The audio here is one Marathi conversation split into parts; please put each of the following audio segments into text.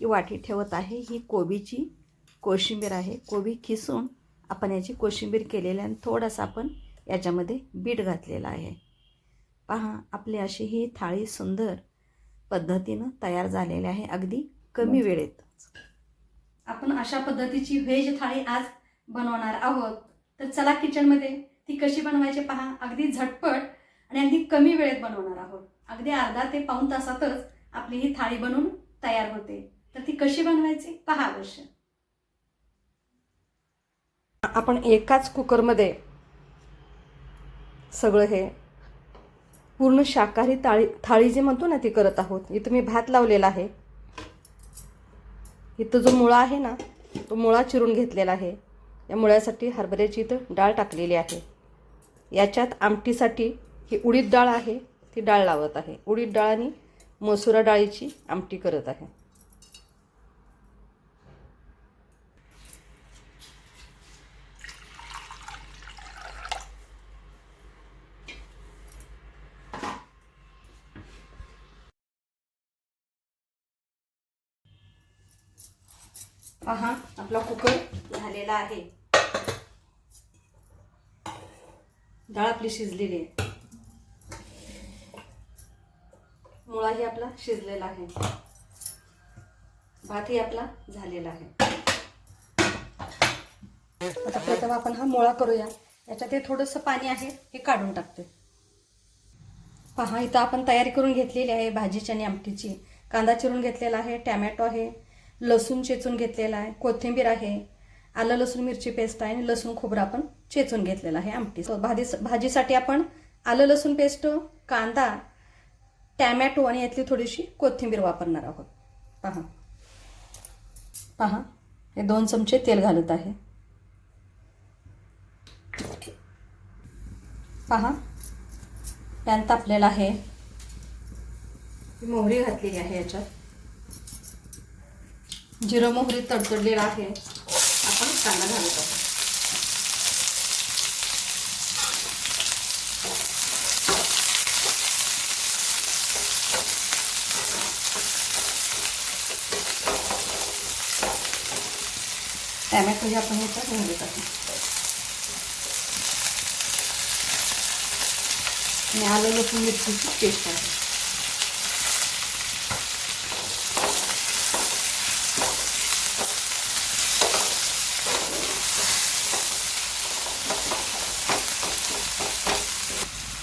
ही वाटी ठेवत आहे. ही कोबीची कोशिंबीर आहे. कोबी खिसून आपण याची कोशिंबीर केलेली आणि थोडासा आपण याच्यामध्ये बीट घातलेला आहे. पहा आपली अशी ही थाळी सुंदर पद्धतीनं तयार झालेली आहे. अगदी कमी वेळेत. आपण अशा पद्धतीची व्हेज थाळी आज बनवणार आहोत. तर चला किचनमध्ये ती कशी बनवायची पहा. अगदी झटपट आणि अगदी कमी वेळेत बनवणार आहोत. अगदी अर्धा ते पाऊण तासातच आपली ही थाळी बनवून तयार होते. तर ती कशी बनवायची? पहा अवश्य आपण एकाच कुकरमध्ये सगळं हे पूर्ण शाकाहारी ताळी थाळी जी म्हणतो ना ती करत आहोत. इथं मी भात लावलेला आहे. इथं जो मुळा आहे ना तो मुळा चिरून घेतलेला आहे. या मुळ्यासाठी हरभऱ्याची इथं डाळ टाकलेली आहे. याच्यात आमटीसाठी ही उडीद डाळ आहे ती डाळ लावत आहे. उडीद डाळ आणि मसुरा डाळीची आमटी करत आहे. पहा आपला कुकर झालेला आहे. डाळ आपली शिजलेली आहे. मुळाही आपला शिजलेला आहे. भातही आपला झालेला आहे. आता प्रथम आपण हा मुळा करूया. याच्यात हे थोडंसं पाणी आहे हे काढून टाकते. पहा इथं आपण तयारी करून घेतलेली आहे भाजीची आणि आमटीची. कांदा चिरून घेतलेला आहे टॅमॅटो आहे लसूण चेचून घेतलेला आहे कोथिंबीर आहे आलं लसूण मिरची पेस्ट आहे आणि लसूण खोबरं आपण चेचून घेतलेलं आहे आमटी. भाजी भाजीसाठी आपण आलं लसूण पेस्ट कांदा टॅमॅटो आणि यातली थोडीशी कोथिंबीर वापरणार आहोत. पहा. पहा. हे दोन चमचे तेल घालत आहे. पहा. पॅन तापलेला आहे मोहरी घातलेली आहे याच्यात. जिरं मोहरी तडतडलेला आहे. आपण कांदा घालत आहोत. टॅमॅटो हे आपण आहोत. आणि आलं लसूण मिरचीची पेस्ट आहे.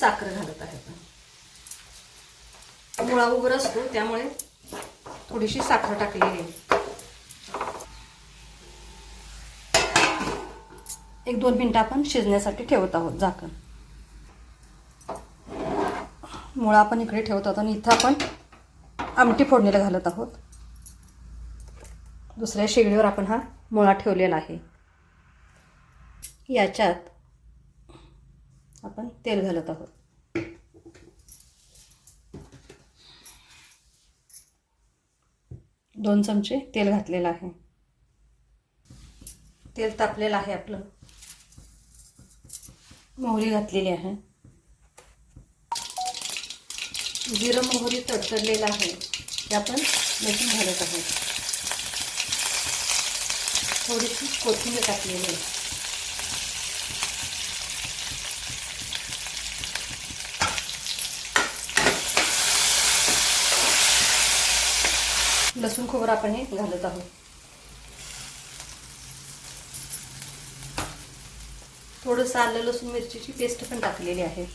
साखर घालत आहे आपण. मुळा उगर असतो त्यामुळे थोडीशी साखर टाकलेली आहे. एक दोन मिनटं आपण शिजण्यासाठी ठेवत आहोत झाकण. मुळा आपण इकडे ठेवत आहोत आणि इथं आपण आमटी फोडणीला घालत आहोत. दुसऱ्या शेगडीवर आपण हा मुळा ठेवलेला आहे. याच्यात आपण तेल घालत आहोत. दोन चमचे तेल घातलेलं आहे. तेल तापलेलं आहे आपलं. मोहरी घातलेली आहे. जिरं मोहरी तडतडलेलं आहे. ते आपण लसूण घालत आहोत. थोडीशी कोथिंबीर टाकलेली आहे. लसूण खोबरं आपण हे घालत आहोत. थोडंसं आलं लसूण मिरचीची पेस्ट पण टाकलेली आहे.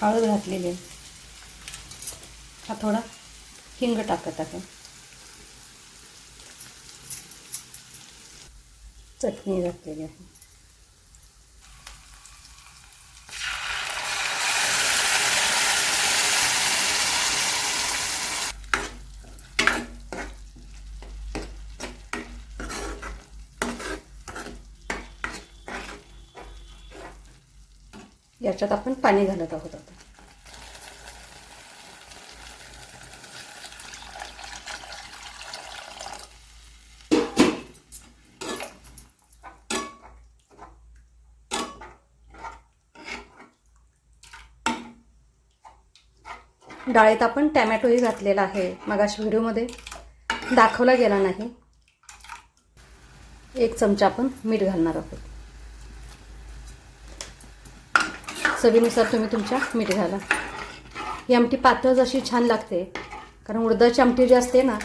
हळद घातलेली आहे. हा थोडा हिंग टाकत आहे. चटणी घातलेली आहे. याच्यात आपण पाणी घालत आहोत आता. डाळीत आपण टॅमॅटोही घातलेला आहे. मगाशी व्हिडिओमध्ये दाखवला गेला नाही. एक चमचा आपण मीठ घालणार आहोत. चवीनुसार तुम्ही तुमच्या मीठ घाला. ही आमटी पातळ जशी छान लागते. कारण उडदाची आमटी जी असते ना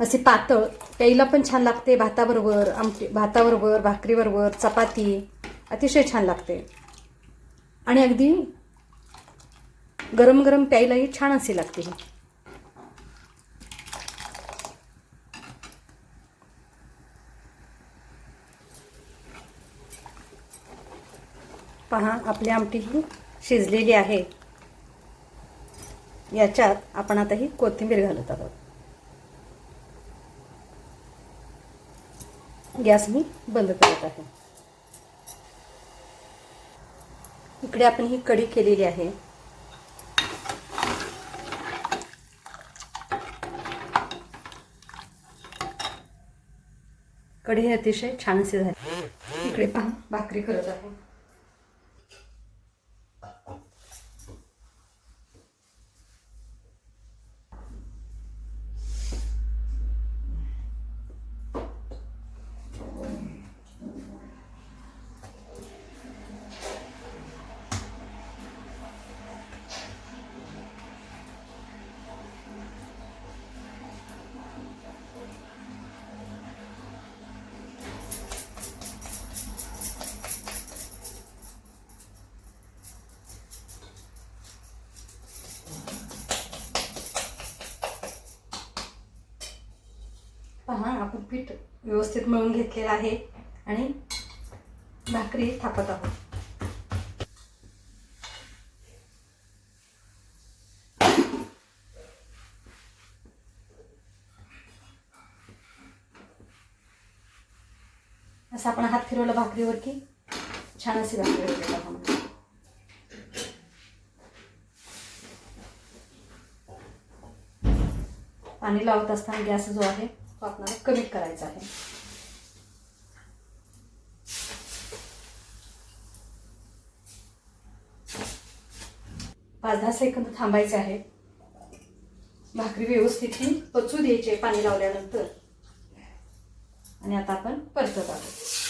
अशी पातळ प्यायला पण छान लागते भाताबरोबर आमटी भाताबरोबर भाकरीबरोबर चपाती अतिशय छान लागते. आणि अगदी गरम गरम प्यायलाही छान अशी लागते ही. पहा आपली आमटी ही शिजलेली आहे. याच्यात आपण आता ही कोथिंबीर घालत आहोत. गॅस मी बंद करत आहे. इकडे आपण ही कढी केलेली आहे. कढी अतिशय छान असे झाली. इकडे पहा भाकरी करत आहे पीठ व्यवस्थित मळून घेतलेलं आहे आणि भाकरी थापत आहोत. असं आपण हात फिरवला भाकरीवर की छान अशी भाकरी होते आपण पाणी लावत असताना गॅस जो आहे तो आपल्याला कमी करायचा आहे. पाच दहा सेकंद थांबायचे आहे भाकरी व्यवस्थित ही पचू द्यायची पाणी लावल्यानंतर. आणि आता आपण परतत आहोत.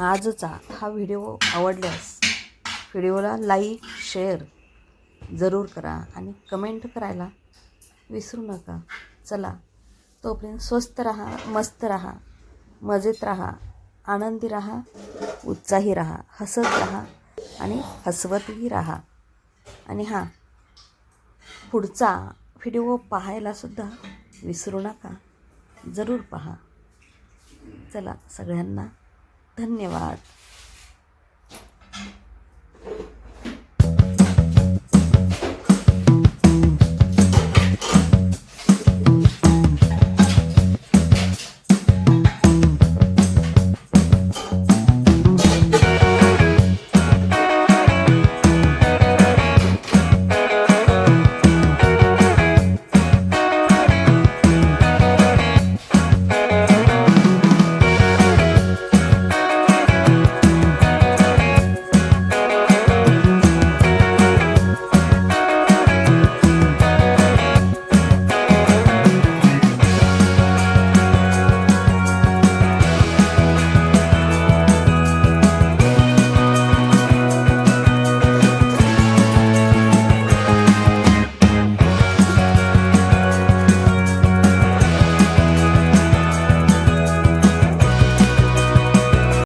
आजचा हा व्हिडिओ आवडल्यास व्हिडिओला लाईक शेअर जरूर करा आणि कमेंट करायला विसरू नका. चला तोपर्यंत स्वस्त राहा मस्त राहा मजेत राहा आनंदी राहा उत्साही राहा हसत राहा आणि हसवतही राहा. आणि हां पुढचा व्हिडिओ पाहायलासुद्धा विसरू नका. जरूर पहा. चला सगळ्यांना धन्यवाद.